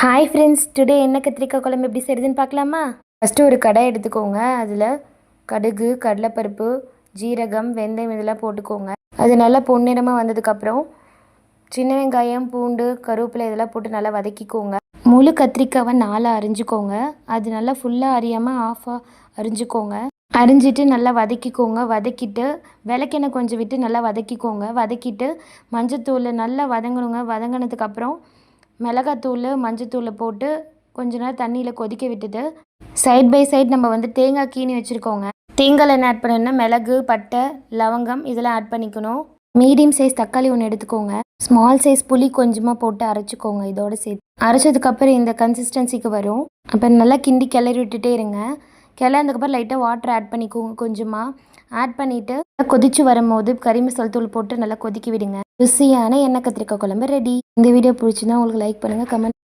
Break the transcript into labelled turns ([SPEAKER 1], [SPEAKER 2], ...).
[SPEAKER 1] Hi friends today என்ன கத்திரிக்காய் குழம்பு எப்படி செய்யுதுன்னு பார்க்கலாமா? ஃபஸ்ட்டு ஒரு கடை எடுத்துக்கோங்க. அதில் கடுகு கடலைப்பருப்பு ஜீரகம் வெந்தயம் இதெல்லாம் போட்டுக்கோங்க. அது நல்லா பொன்னிறமாக வந்ததுக்கப்புறம் சின்ன வெங்காயம் பூண்டு கருவேப்பிலை இதெல்லாம் போட்டு நல்லா வதக்கிக்கோங்க. முழு கத்திரிக்காவை நாலாக அரிஞ்சுக்கோங்க. அது நல்லா ஃபுல்லாக அரியாமல் ஆஃபாக அரிஞ்சுக்கோங்க. அரிஞ்சிட்டு நல்லா வதக்கிக்கோங்க. வதக்கிட்டு விளக்கெண்ணெய் கொஞ்சம் விட்டு நல்லா வதக்கிக்கோங்க. வதக்கிட்டு மஞ்சத்தூள் நல்லா வதங்கணுங்க. வதங்கினதுக்கப்புறம் மிளகாத்தூள் மஞ்சத்தூள் போட்டு கொஞ்ச நேரம் தண்ணியில் கொதிக்க விட்டுட்டு சைட் பை சைட் நம்ம வந்து தேங்காய் கீனி வச்சுருக்கோங்க. தேங்காயில் என்ன ஆட் பண்ணணும்னா மிளகு பட்டை லவங்கம் இதெல்லாம் ஆட் பண்ணிக்கணும். மீடியம் சைஸ் தக்காளி ஒன்று எடுத்துக்கோங்க. ஸ்மால் சைஸ் புளி கொஞ்சமாக போட்டு அரைச்சிக்கோங்க இதோட சேர்த்து. அரைச்சதுக்கப்புறம் இந்த கன்சிஸ்டன்சிக்கு வரும். அப்புறம் நல்லா கிண்டி கிளறி விட்டுட்டே இருங்க. கிளறதுக்கப்புறம் லைட்டாக வாட்டர் ஆட் பண்ணிக்கோங்க கொஞ்சமாக ஆட் பண்ணிவிட்டு கொதிச்சு வரும்போது கறி மசால் தூள் போட்டு நல்லா கொதிக்க விடுங்க. ருசியான எண்ணெய் கத்திரிக்காய் குழம்பு ரெடி இந்த வீடியோ பிடிச்சிருந்தா உங்களுக்கு லைக் பண்ணுங்கள் கமெண்ட்